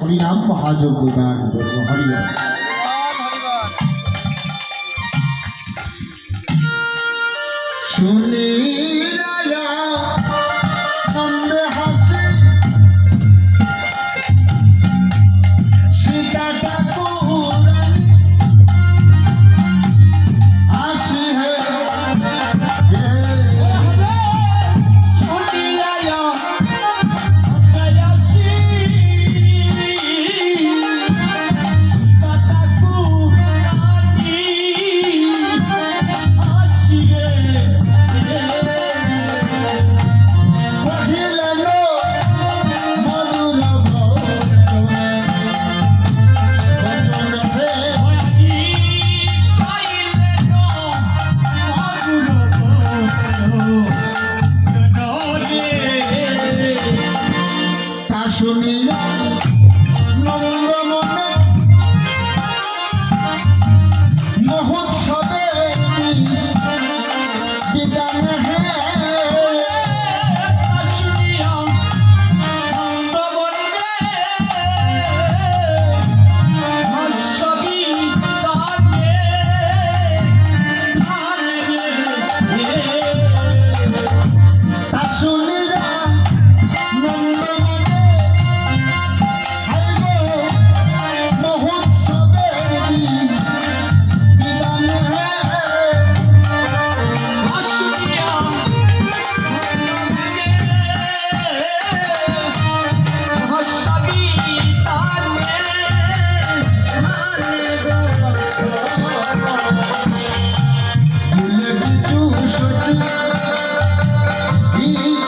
হরিনাম মহাযজ্ঞ দান হরিনাম। শুনে To me love.